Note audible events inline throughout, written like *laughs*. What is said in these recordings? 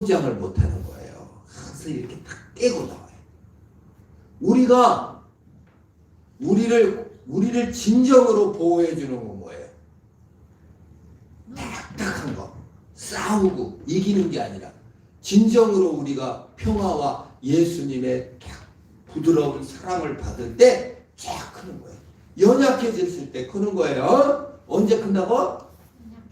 성장을 못하는 거예요. 항상 이렇게 딱 떼고 나와요. 우리가 우리를 우리를 진정으로 보호해 주는 건 뭐예요? 딱딱한 거, 싸우고 이기는 게 아니라 진정으로 우리가 평화와 예수님의 딱 부드러운 사랑을 받을 때 쫙 크는 거예요. 연약해졌을 때 크는 거예요. 언제 큰다고?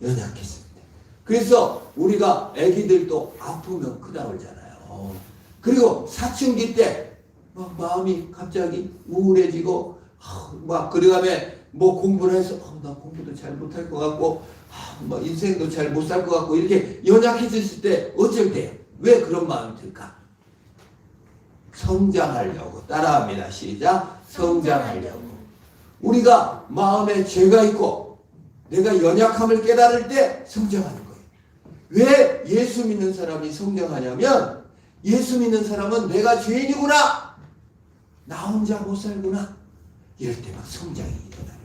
연약했을 때. 그래서 우리가 아기들도 아프면 크다 그러잖아요. 그리고 사춘기 때막 마음이 갑자기 우울해지고 아, 막 그다음에 뭐 공부를 해서 아, 나 공부도 잘 못할 것 같고 아, 뭐 인생도 잘 못 살 것 같고 이렇게 연약해졌을 때 어쩔 때 왜 그런 마음이 들까? 성장하려고 따라합니다. 시작. 성장하려고. 우리가 마음에 죄가 있고 내가 연약함을 깨달을 때 성장하는. 왜 예수 믿는 사람이 성장하냐면 예수 믿는 사람은 내가 죄인이구나. 나 혼자 못 살구나. 이럴 때 막 성장이 일어나는 거예요.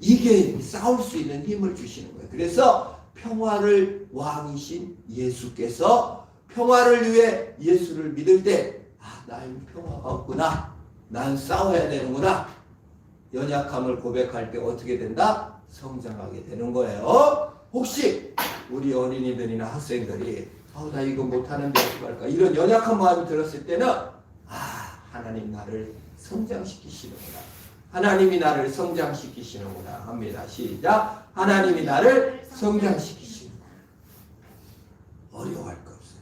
이게 싸울 수 있는 힘을 주시는 거예요. 그래서 평화를 왕이신 예수께서 평화를 위해 예수를 믿을 때, 아, 나는 평화가 없구나. 난 싸워야 되는구나. 연약함을 고백할 때 어떻게 된다? 성장하게 되는 거예요. 혹시 우리 어린이들이나 학생들이 아, 나 이거 못하는데 어떡할까? 이런 연약한 마음이 들었을 때는 아, 하나님 나를 성장시키시는구나. 하나님이 나를 성장시키시는구나 합니다. 시작. 하나님이 나를 성장시키시는구나. 어려워할 거 없어요.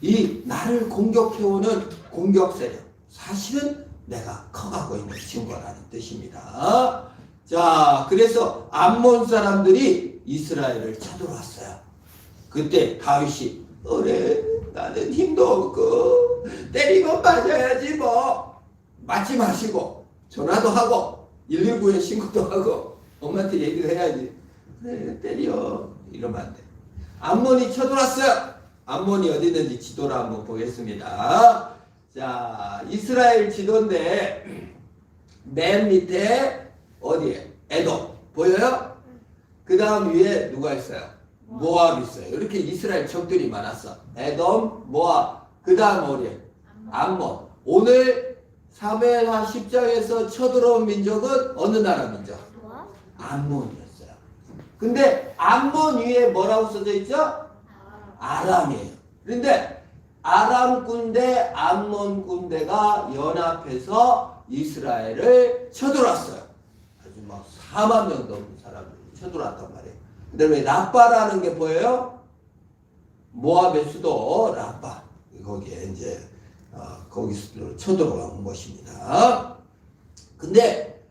이 나를 공격해오는 공격 세력. 사실은 내가 커가고 있는 증거라는 뜻입니다. 자, 그래서 암몬 사람들이 이스라엘을 쳐들어왔어요. 그때 다윗이 그래 나는 힘도 없고 때리면 맞아야지 뭐 맞지 마시고 전화도 하고 119에 신고도 하고 엄마한테 얘기를 해야지 그래 때려 이러면 안 돼. 암몬이 쳐들어왔어요. 암몬이 어디 있는지 지도를 한번 보겠습니다. 자, 이스라엘 지도인데 맨 밑에 어디에? 그 다음 위에 누가 있어요? 모압 있어요. 이렇게 이스라엘 적들이 많았어. 에돔, 모압. 그 다음 어디에? 암몬. 오늘 사무엘하 10장에서 쳐들어온 민족은 어느 나라 민족? 암몬이었어요. 근데 암몬 위에 뭐라고 써져 있죠? 아람이에요. 그런데 아람 군대, 암몬 군대가 연합해서 이스라엘을 쳐들어왔어요. 아주 막 4만 명 넘는 사람들이 쳐들어왔단 말이에요. 근데 왜 라빠라는 게 보여요? 모압의 수도 라빠. 거기에 이제 어, 거기서 쳐들어온 것입니다. 근데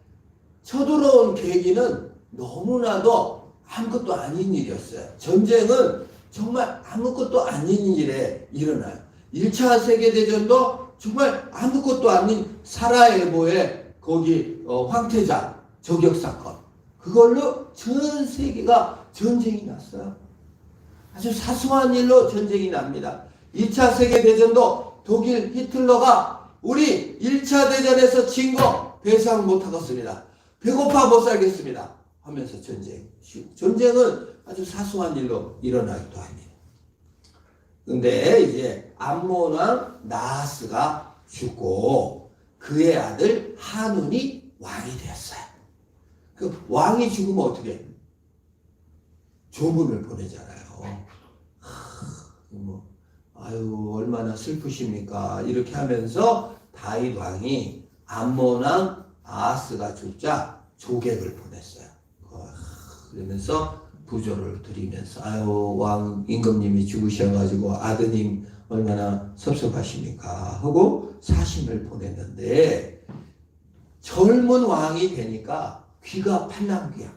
쳐들어온 계기는 너무나도 아무것도 아닌 일이었어요. 전쟁은 정말 아무것도 아닌 일에 일어나요. 1차 세계대전도 정말 아무것도 아닌 사라에보의 거기 어, 황태자 저격 사건. 그걸로 전 세계가 전쟁이 났어요. 아주 사소한 일로 전쟁이 납니다. 2차 세계대전도 독일 히틀러가 우리 1차 대전에서 진 거 배상 못 하겠습니다. 배고파 못 살겠습니다. 하면서 전쟁. 전쟁은 아주 사소한 일로 일어나기도 합니다. 근데 이제 암몬 왕 나하스가 죽고 그의 아들 한운이 왕이 되었어요. 그 왕이 죽으면 어떻게? 조문을 보내잖아요. 하, 뭐, 아유 얼마나 슬프십니까? 이렇게 하면서 다윗 왕이 암몬 왕 아하스가 죽자 조객을 보냈어요. 어, 그러면서 부조를 드리면서 아유 왕 임금님이 죽으셔가지고 아드님 얼마나 섭섭하십니까 하고 사심을 보냈는데 젊은 왕이 되니까 귀가 팔랑귀야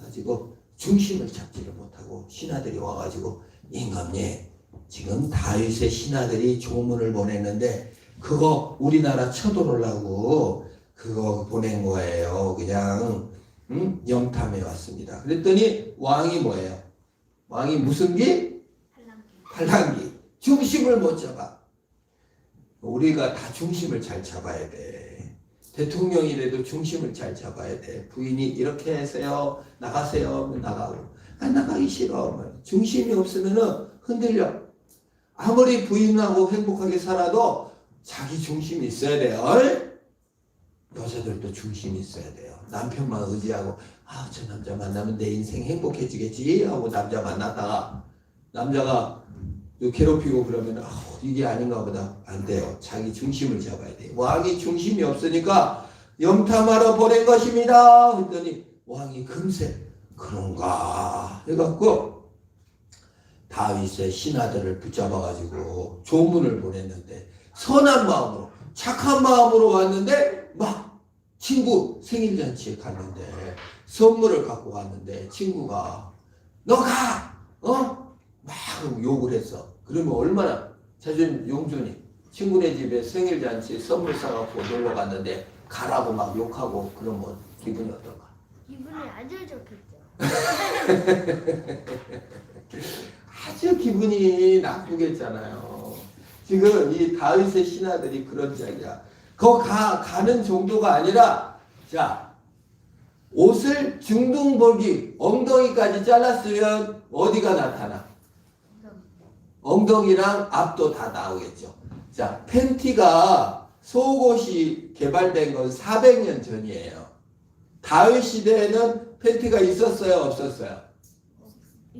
가지고 중심을 잡지를 못하고 신하들이 와가지고 임금님 지금 다윗의 신하들이 조문을 보냈는데 그거 우리나라 쳐들어오려고 그거 보낸 거예요 그냥 음? 영탐해 왔습니다. 그랬더니 왕이 뭐예요? 왕이 무슨 기? 팔랑기. 중심을 못 잡아. 우리가 다 중심을 잘 잡아야 돼. 대통령이라도 중심을 잘 잡아야 돼. 부인이 이렇게 하세요. 나가세요. 나가고. 안 나가기 싫어. 중심이 없으면은 흔들려. 아무리 부인하고 행복하게 살아도 자기 중심이 있어야 돼요. 여자들도 중심이 있어야 돼요. 남편만 의지하고 아 저 남자 만나면 내 인생 행복해지겠지 하고 남자 만나다가 남자가 또 괴롭히고 그러면 아 이게 아닌가 보다 안 돼요. 자기 중심을 잡아야 돼요. 왕이 중심이 없으니까 염탐하러 보낸 것입니다. 했더니 왕이 금세 그런가 해갖고 다윗의 신하들을 붙잡아가지고 조문을 보냈는데 선한 마음으로 착한 마음으로 왔는데 막 친구 생일 잔치에 갔는데 선물을 갖고 갔는데 친구가 너 가! 어? 막 욕을 했어. 그러면 얼마나 자존 용준이 친구네 집에 생일 잔치에 선물 사갖고 놀러 갔는데 가라고 막 욕하고 그러면 기분이 어떤가? 기분이 아주 좋겠죠. *laughs* 아주 기분이 나쁘겠잖아요. 지금 이 다윗의 신하들이 그런 짝이야. 거 가, 가는 정도가 아니라, 자, 옷을 중둥볼기, 엉덩이까지 잘랐으면 어디가 나타나? 엉덩이랑 앞도 다 나오겠죠. 자, 팬티가 속옷이 개발된 건 400년 전이에요. 다윗 시대에는 팬티가 있었어요, 없었어요?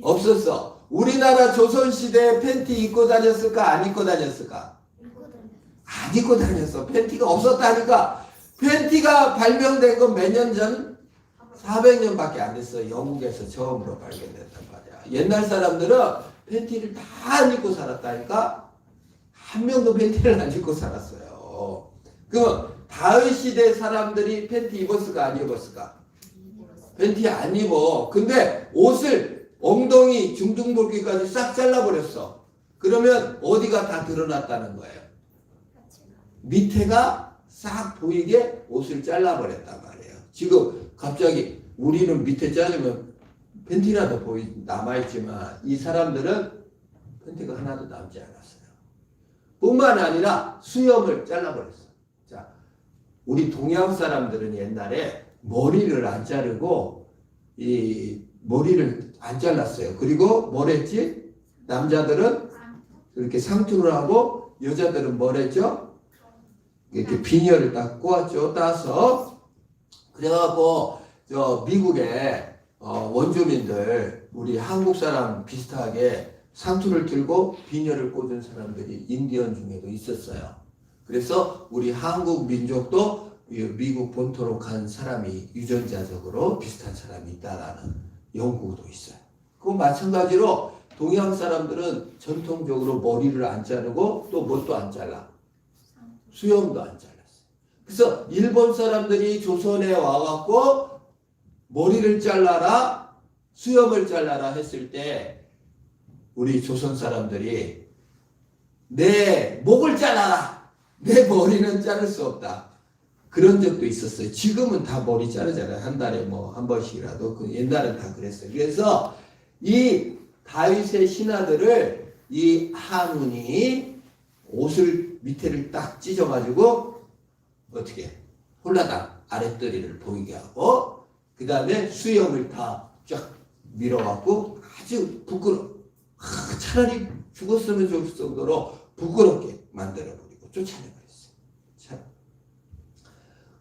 없었어. 우리나라 조선 시대에 팬티 입고 다녔을까, 안 입고 다녔을까? 안 입고 다녔어. 팬티가 없었다니까. 팬티가 발명된 건 몇 년 전? 400년밖에 안 됐어. 영국에서 처음으로 발견됐단 말이야. 옛날 사람들은 팬티를 다 안 입고 살았다니까. 한 명도 팬티를 안 입고 살았어요. 그럼 다윗 시대 사람들이 팬티 입었을까 안 입었을까? 팬티 안 입어. 근데 옷을 엉덩이 중등볼기까지 싹 잘라버렸어. 그러면 어디가 다 드러났다는 거예요. 밑에가 싹 보이게 옷을 잘라버렸단 말이에요. 지금 갑자기 우리는 밑에 자르면 팬티라도 보이 남아있지만 이 사람들은 팬티가 하나도 남지 않았어요. 뿐만 아니라 수염을 잘라버렸어. 자, 우리 동양 사람들은 옛날에 머리를 안 자르고 이 머리를 안 잘랐어요. 그리고 뭘 했지? 남자들은 이렇게 상투를 하고 여자들은 뭘 했죠? 이렇게 비녀를 딱 꼬았죠. 따서 그래갖고 저 미국의 어, 원주민들 우리 한국 사람 비슷하게 상투를 들고 비녀를 꽂은 사람들이 인디언 중에도 있었어요. 그래서 우리 한국 민족도 이 미국 본토로 간 사람이 유전자적으로 비슷한 사람이 있다라는 연구도 있어요. 그 마찬가지로 동양 사람들은 전통적으로 머리를 안 자르고 또 뭣도 안 잘라. 수염도 안 잘랐어요. 그래서 일본 사람들이 조선에 와갖고 머리를 잘라라, 수염을 잘라라 했을 때 우리 조선 사람들이 내 목을 잘라라. 내 머리는 자를 수 없다. 그런 적도 있었어요. 지금은 다 머리 자르잖아요. 한 달에 뭐 한 번씩이라도. 그 옛날엔 다 그랬어요. 그래서 이 다윗의 신하들을 이 한운이 옷을 밑에를 딱 찢어가지고 어떻게 홀라당 아랫도리를 보이게 하고 그 다음에 수염을 다 쫙 밀어갖고 아주 부끄러 아, 차라리 죽었으면 좋을 정도로 부끄럽게 만들어버리고 쫓아내버렸어요. 참.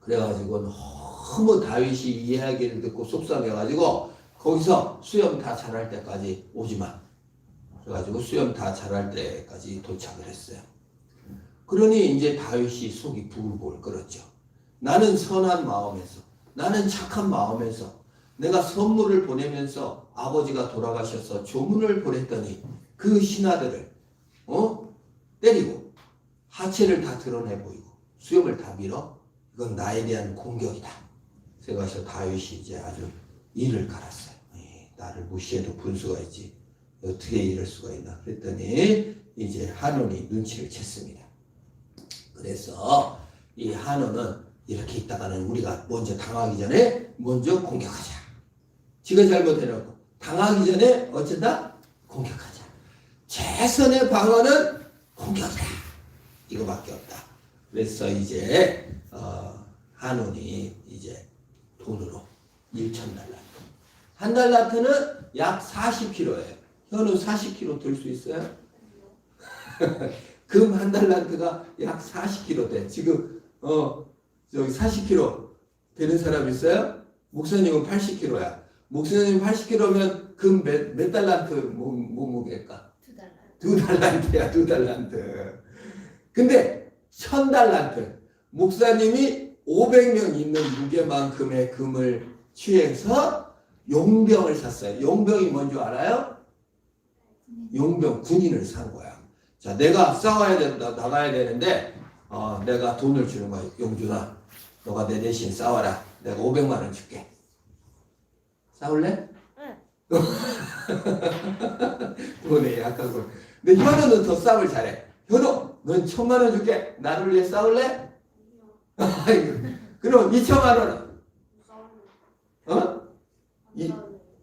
그래가지고 너무 다윗이 이 이야기를 듣고 속상해가지고 거기서 수염 다 자랄 때까지 오지마. 그래가지고 수염 다 자랄 때까지 도착을 했어요. 그러니 이제 다윗이 속이 부글부글 끓었죠. 나는 선한 마음에서, 나는 착한 마음에서, 내가 선물을 보내면서 아버지가 돌아가셔서 조문을 보냈더니 그 신하들을 어 때리고 하체를 다 드러내 보이고 수염을 다 밀어 이건 나에 대한 공격이다. 그래서 다윗이 이제 아주 이를 갈았어요. 에이, 나를 무시해도 분수가 있지 어떻게 이럴 수가 있나 그랬더니 이제 한온이 눈치를 챘습니다. 그래서 이 한온은 이렇게 있다가는 우리가 먼저 당하기 전에 먼저 공격하자. 지가 잘못해놓고 당하기 전에 어쩐다? 공격하자. 최선의 방어는 공격이다. 이거밖에 없다. 그래서 이제 어, 한온이 이제 돈으로 1천 달러. 한 달라트는 약 40kg예요. 현우 40kg 들수 있어요? *laughs* 금 한 달란트가 약 40kg 돼. 지금 어 저기 40kg 되는 사람 있어요? 목사님은 80kg야. 목사님 80kg면 금몇몇 달란트 몸- 몸무게일까? 두 달러. 두 달란트야, 두 달란트. 근데 천 달란트. 목사님이 500명 있는 무게만큼의 금을 취해서 용병을 샀어요. 용병이 뭔지 알아요? 용병 군인을 산 거야. 자, 내가 싸워야 된다, 나가야 되는데, 어, 내가 돈을 주는 거야. 용준아, 너가 내 대신 싸워라. 내가 500만 원 줄게. 싸울래? 응. 돈에 약한 걸. 근데 현우는 더 싸움을 잘해. 현우, 넌 천만 원 줄게. 나를 위해 싸울래? *laughs* 그럼 이천만 원은? 어? 이,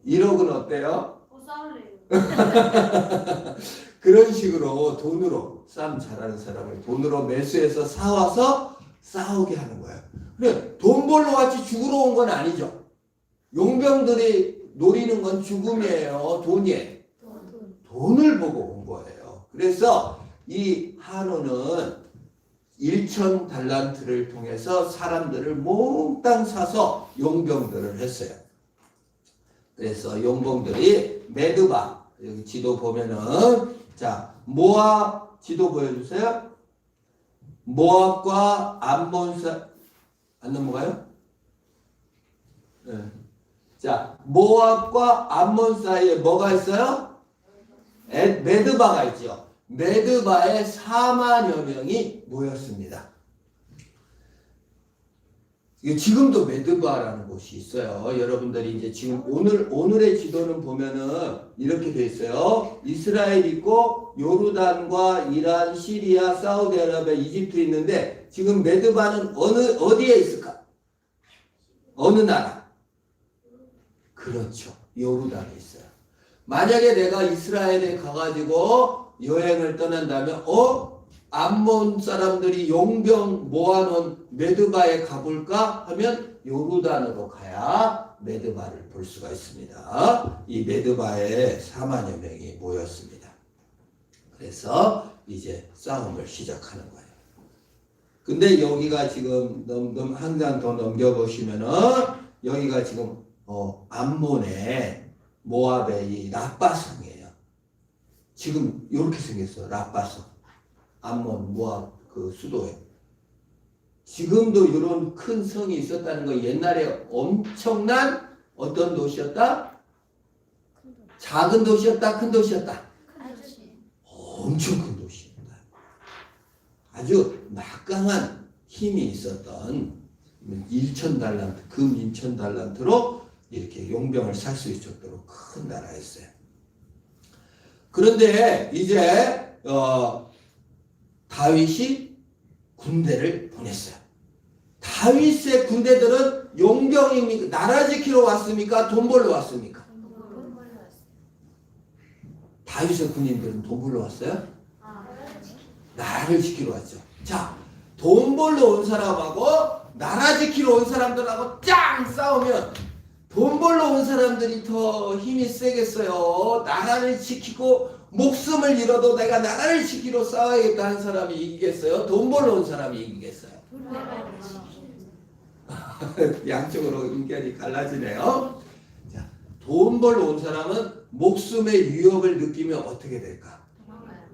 1억은 어때요? *laughs* 그런 식으로 돈으로 싸움 잘하는 사람을 돈으로 매수해서 사와서 싸우게 하는 거예요. 그래 돈 벌러 같이 죽으러 온 건 아니죠. 용병들이 노리는 건 죽음이에요. 돈이에요. 돈. 돈을 보고 온 거예요. 그래서 이 한우는 1천 달란트를 통해서 사람들을 몽땅 사서 용병들을 했어요. 그래서 용병들이 메드바 여기 지도 보면은 자 모압 지도 보여주세요. 모압과 암몬사 안 넘어가요? 네. 자 모압과 암몬 사이에 뭐가 있어요? 에- 메드바가 있죠. 메드바에 4만여 명이 모였습니다. 지금도 메드바라는 곳이 있어요. 여러분들이 이제 지금 오늘 오늘의 지도는 보면은 이렇게 돼 있어요. 이스라엘 있고 요르단과 이란, 시리아, 사우디아라비아, 이집트 있는데 지금 메드바는 어느 어디에 있을까? 어느 나라? 그렇죠. 요르단에 있어요. 만약에 내가 이스라엘에 가가지고 여행을 떠난다면 어? 암몬 사람들이 용병 모아놓은 메드바에 가볼까 하면 요르단으로 가야 메드바를 볼 수가 있습니다. 이 메드바에 4만여 명이 모였습니다. 그래서 이제 싸움을 시작하는 거예요. 근데 여기가 지금 넘, 넘, 항상 더 넘겨보시면은 여기가 지금 어, 암몬의 모압의 이 라빠성이에요. 지금 이렇게 생겼어요. 라빠성. 암몬 모압 그 수도에. 지금도 이런 큰 성이 있었다는 거 옛날에 엄청난 어떤 도시였다? 작은 도시였다? 큰 도시였다? 엄청 큰 도시입니다. 아주 막강한 힘이 있었던 1천 달란트, 금 1천 달란트로 이렇게 용병을 살 수 있도록 큰 나라였어요. 그런데 이제 어, 다윗이 군대를 보냈어요. 다윗의 군대들은 용병입니까? 나라 지키러 왔습니까? 돈 벌러 왔습니까? 다윗의 군인들은 돈 벌러 왔어요? 아, 나라를 지키러 왔죠. 자, 돈 벌러 온 사람하고 나라 지키러 온 사람들하고 짱 싸우면 돈 벌러 온 사람들이 더 힘이 세겠어요. 나라를 지키고 목숨을 잃어도 내가 나라를 지키러 싸워야겠다 한 사람이 이기겠어요? 돈 벌러 온 사람이 이기겠어요? *laughs* 양쪽으로 의견이 갈라지네요. 자, 돈 벌러 온 사람은 목숨의 위협을 느끼면 어떻게 될까?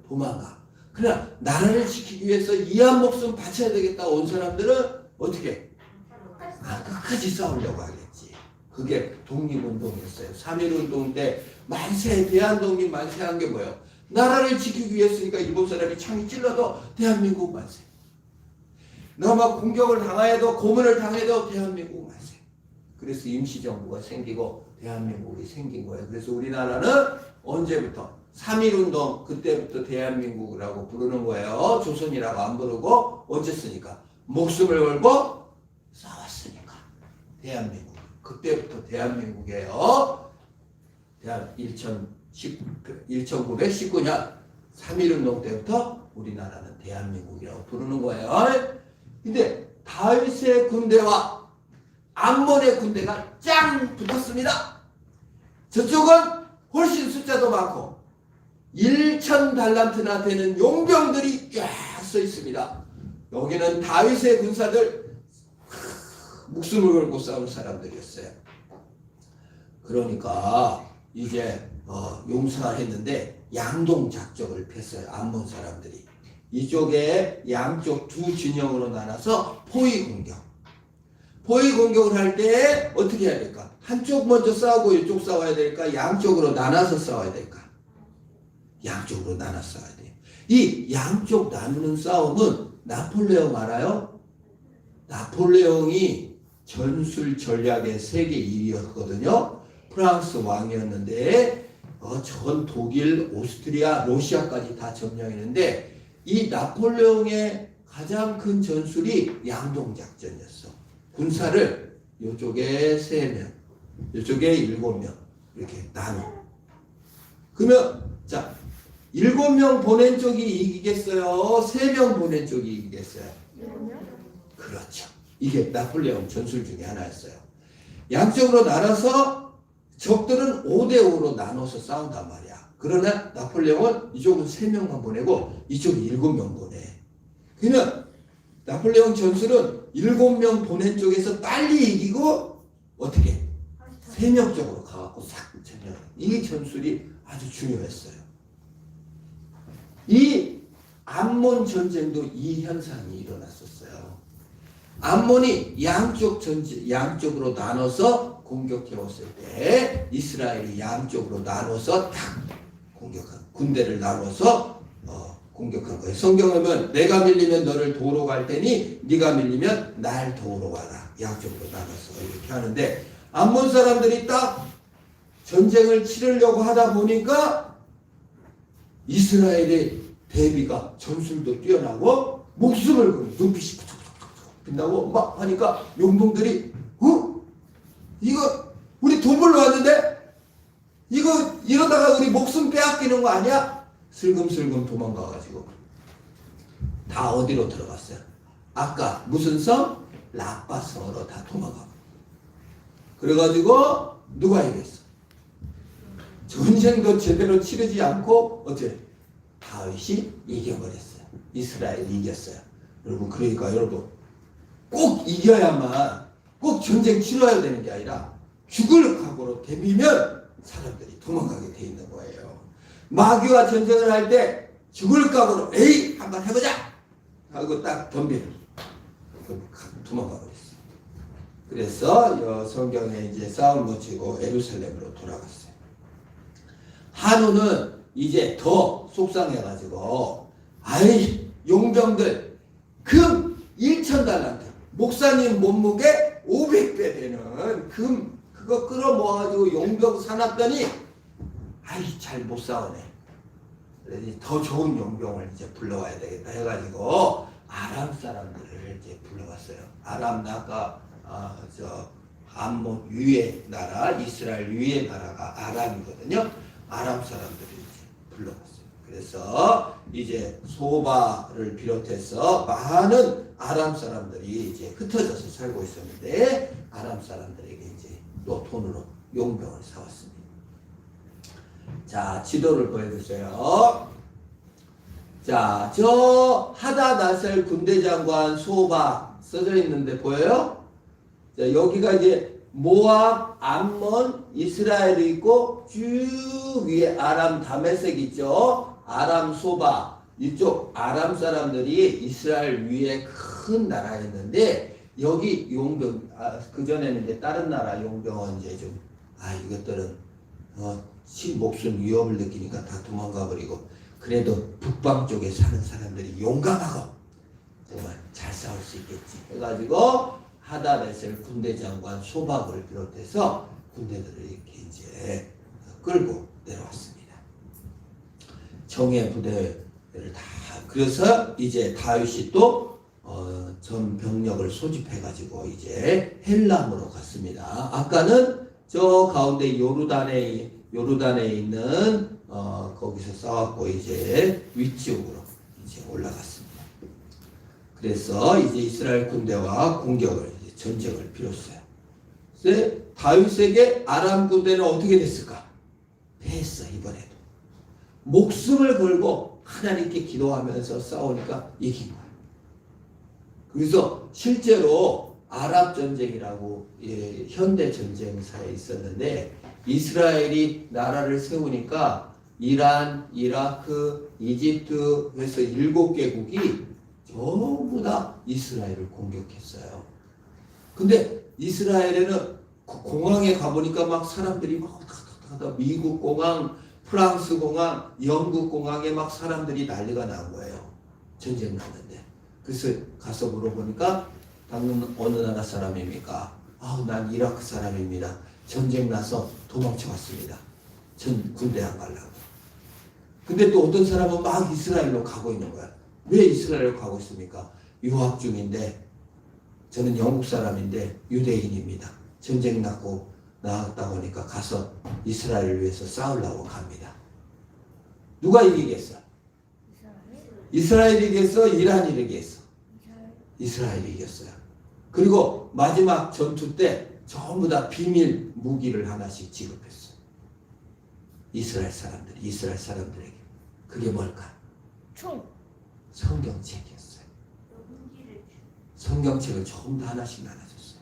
도망가. 그러나 나라를 지키기 위해서 이한 목숨 바쳐야 되겠다 온 사람들은 어떻게? 아, 끝까지 싸우려고 하겠지. 그게 독립운동이었어요. 3.1운동 때 만세, 대한 독립 만세한 게 뭐예요? 나라를 지키기 위해서니까 일본 사람이 창이 찔러도 대한민국 만세. 너막 공격을 당하여도 고문을 당해도 대한민국 만세. 그래서 임시정부가 생기고 대한민국이 생긴 거예요. 그래서 우리나라는 언제부터? 3.1운동 그때부터 대한민국이라고 부르는 거예요. 조선이라고 안 부르고 어쨌으니까 목숨을 걸고 싸웠으니까 대한민국 그때부터 대한민국이에요. 2010, 1919년 3.1운동 때부터 우리나라는 대한민국이라고 부르는 거예요. 근데 다윗의 군대와 암몬의 군대가 짱 붙었습니다. 저쪽은 훨씬 숫자도 많고 1천 달란트나 되는 용병들이 쫙서 있습니다. 여기는 다윗의 군사들 목숨을 걸고 싸운 사람들이었어요. 그러니까 이제 어, 용서했는데 양동 작전을 폈어요. 암몬 사람들이 이쪽에 양쪽 두 진영으로 나눠서 포위 공격. 포위 공격을 할 때 어떻게 해야 될까? 한쪽 먼저 싸우고 이쪽 싸워야 될까? 양쪽으로 나눠서 싸워야 될까? 양쪽으로 나눠 싸워야 돼요. 이 양쪽 나누는 싸움은 나폴레옹 알아요? 나폴레옹이 전술 전략의 세계 1위였거든요. 프랑스 왕이었는데 어, 전 독일, 오스트리아, 러시아까지 다 점령했는데 이 나폴레옹의 가장 큰 전술이 양동 작전이었어. 군사를 이쪽에 세 명, 이쪽에 일곱 명 이렇게 나눠. 그러면 자 일곱 명 보낸 쪽이 이기겠어요? 세명 보낸 쪽이 이기겠어요? 그렇죠. 이게 나폴레옹 전술 중에 하나였어요. 양쪽으로 나눠서 적들은 5대5로 나눠서 싸운단 말이야. 그러나 나폴레옹은 이쪽은 3명만 보내고 이쪽은 7명 보내. 그러면 나폴레옹 전술은 7명 보낸 쪽에서 빨리 이기고 어떻게? 3명 쪽으로 가갖고 싹 전혀. 이 전술이 아주 중요했어요. 이 암몬 전쟁도 이 현상이 일어났었어요. 암몬이 양쪽 전지 양쪽으로 나눠서 공격해 왔을 때 이스라엘이 양쪽으로 나눠서 딱 공격한 군대를 나눠서 어, 공격한 거예요. 성경에 보면 내가 밀리면 너를 도로 갈 테니 네가 밀리면 날 도로 가라. 양쪽으로 나눠서 이렇게 하는데 암몬 사람들이 딱 전쟁을 치르려고 하다 보니까 이스라엘의 대비가 전술도 뛰어나고 목숨을 걸고 눈빛이 툭툭툭툭 빛나고 막 하니까 용동들이 어? 이거 우리 돈 벌러 왔는데 이거 이러다가 우리 목숨 빼앗기는 거 아니야? 슬금슬금 도망가가지고 다 어디로 들어갔어요? 아까 무슨 섬? 라빠섬으로 다 도망가. 그래가지고 누가 이겼어? 전쟁도 제대로 치르지 않고 어째 다윗이 이겨버렸어요. 이스라엘이 이겼어요. 여러분 그러니까 여러분 꼭 이겨야만 꼭 전쟁 치러야 되는 게 아니라 죽을 각오로 대비면 사람들이 도망가게 돼 있는 거예요. 마귀와 전쟁을 할 때 죽을 각오로 에이 한번 해보자 하고 딱 덤비는 도망가 버렸어요. 그래서 여 성경에 이제 싸움 못 치고 에루살렘으로 돌아갔어요. 한우는 이제 더 속상해가지고 아이 용병들 금 1천 달란트 목사님 몸무게 500배 되는 금 그거 끌어모아가지고 용병 사놨더니 아이 잘못 그래서 더 좋은 용병을 이제 불러와야 되겠다 해가지고 아람 사람들을 이제 불러왔어요. 아람 나가 아, 저 암몬 위의 나라 이스라엘 위의 나라가 아람이거든요. 아람 사람들이 이제 불러갔어요. 그래서 이제 소바를 비롯해서 많은 아람 사람들이 이제 흩어져서 살고 있었는데 아람 사람들에게 이제 또 돈으로 용병을 사왔습니다. 자, 지도를 보여주세요. 자, 저 하다나셀 군대장관 소바 써져 있는데 보여요? 자, 여기가 이제 모압, 암몬, 이스라엘이 있고 쭉 위에 아람 다메섹 있죠. 아람 소바 이쪽 아람 사람들이 이스라엘 위에 큰 나라였는데 여기 용병 아, 그 전에는 이제 다른 나라 용병은 이제 좀 아 이것들은 어, 시 목숨 위협을 느끼니까 다 도망가 버리고 그래도 북방 쪽에 사는 사람들이 용감하고 정말 잘 싸울 수 있겠지 해가지고 하다베셀 군대 장관 소박을 비롯해서 군대들을 이렇게 이제 끌고 내려왔습니다. 정예 부대를 다 그래서 이제 다윗이 또 어, 전 병력을 소집해가지고 이제 헬람으로 갔습니다. 아까는 저 가운데 요르단에 요르단에 있는 어, 거기서 싸웠고 이제 위쪽으로 이제 올라갔습니다. 그래서 이제 이스라엘 군대와 공격을 전쟁을 피웠어요. 그래서 다윗에게 아람 군대는 어떻게 됐을까? 패했어 이번에도. 목숨을 걸고 하나님께 기도하면서 싸우니까 이긴 거예요. 그래서 실제로 아랍 전쟁이라고 예, 현대 전쟁사에 있었는데 이스라엘이 나라를 세우니까 이란, 이라크, 이집트 해서 일곱 개국이 전부 다 이스라엘을 공격했어요. 근데 이스라엘에는 그 공항에 가보니까 막 사람들이 막 미국 공항, 프랑스 공항, 영국 공항에 막 사람들이 난리가 난 거예요. 전쟁 났는데. 그래서 가서 물어보니까 당신 어느 나라 사람입니까? 아우 난 이라크 사람입니다. 전쟁 나서 도망쳐 왔습니다. 전 군대 안 가려고. 근데 또 어떤 사람은 막 이스라엘로 가고 있는 거야. 왜 이스라엘로 가고 있습니까? 유학 중인데 저는 영국 사람인데 유대인입니다. 전쟁 났고 나왔다 보니까 가서 이스라엘을 위해서 싸우려고 갑니다. 누가 이기겠어? 이스라엘? 이스라엘이 이겼어? 이란이 이겼어? 이스라엘? 이스라엘이 이겼어요. 그리고 마지막 전투 때 전부 다 비밀 무기를 하나씩 지급했어요. 이스라엘 사람들이, 이스라엘 사람들에게. 그게 뭘까? 총. 성경책이었어요. 성경책을 전부 다 하나씩 나눠줬어요.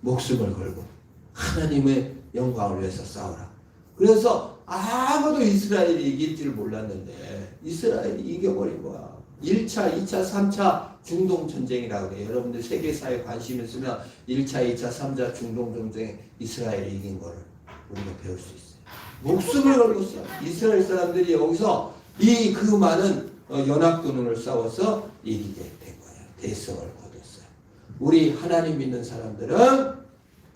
목숨을 걸고 하나님의 영광을 위해서 싸우라. 그래서 아무도 이스라엘이 이길 줄 몰랐는데 이스라엘이 이겨버린 거야. 1차, 2차, 3차 중동 전쟁이라고 그래요. 여러분들 세계사에 관심 있으면 1차, 2차, 3차 중동 전쟁 이스라엘이 이긴 거를 우리가 배울 수 있어요. 목숨을 걸고 써. 이스라엘 사람들이 여기서 이 그 많은 어, 연합군을 싸워서 이기게 된 거예요. 대성을 거뒀어요. 우리 하나님 믿는 사람들은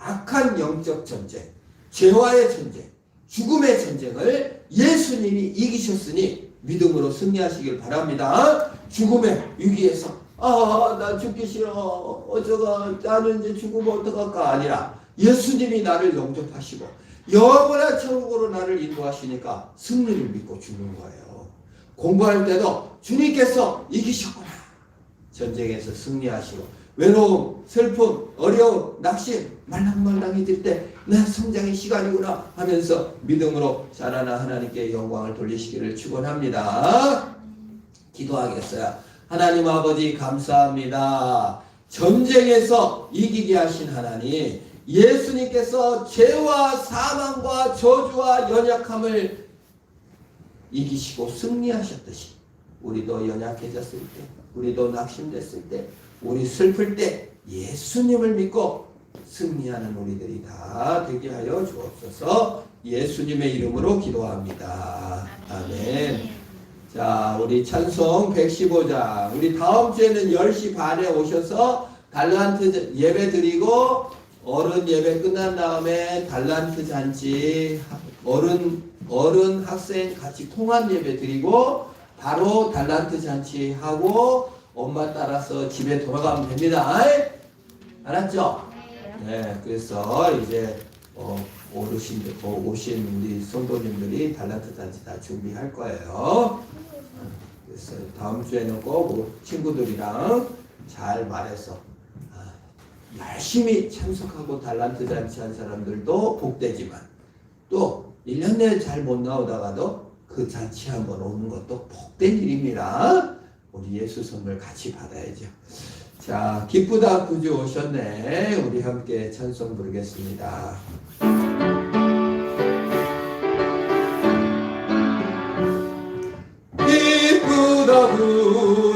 악한 영적 전쟁, 죄와의 전쟁, 죽음의 전쟁을 예수님이 이기셨으니 믿음으로 승리하시길 바랍니다. 죽음의 위기에서 아, 나 죽기 싫어. 어쩌가 나는 이제 죽으면 어떡할까 아니라 예수님이 나를 영접하시고 영원한 천국으로 나를 인도하시니까 승리를 믿고 죽는 거예요. 공부할 때도 주님께서 이기셨구나. 전쟁에서 승리하시고 외로움, 슬픔, 어려움, 낙심, 말랑말랑해질 때 내 성장의 시간이구나 하면서 믿음으로 자라나 하나님께 영광을 돌리시기를 축원합니다. 기도하겠어요. 하나님 아버지 감사합니다. 전쟁에서 이기게 하신 하나님, 예수님께서 죄와 사망과 저주와 연약함을 이기시고 승리하셨듯이 우리도 연약해졌을 때, 우리도 낙심됐을 때, 우리 슬플 때 예수님을 믿고 승리하는 우리들이 다 되게 하여 주옵소서. 예수님의 이름으로 기도합니다. 아멘. 자, 우리 찬송 115장. 우리 다음 주에는 10시 반에 오셔서 달란트 예배 드리고 어른 예배 끝난 다음에 달란트 잔치 어른 어른 학생 같이 통합 예배 드리고 바로 달란트 잔치 하고 엄마 따라서 집에 돌아가면 됩니다. 알았죠? 네, 그래서 이제 어, 어르신들, 어, 오신 우리 성도님들이 달란트 잔치 다 준비할 거예요. 그래서 다음 주에는 꼭 친구들이랑 잘 말해서 아, 열심히 참석하고 달란트 잔치 한 사람들도 복되지만 또 1년 내에 잘 못 나오다가도 그 잔치 한번 오는 것도 복된 일입니다. 우리 예수 선물 같이 받아야죠. 자, 기쁘다 구주 오셨네. 우리 함께 찬송 부르겠습니다. 기쁘다 구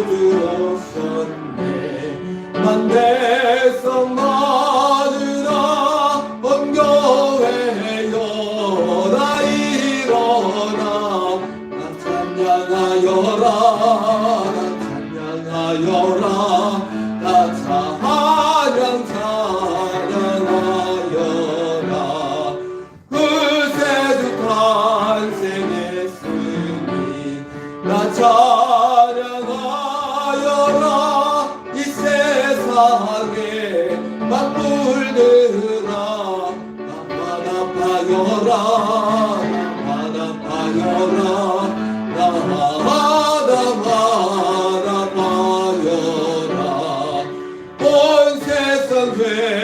세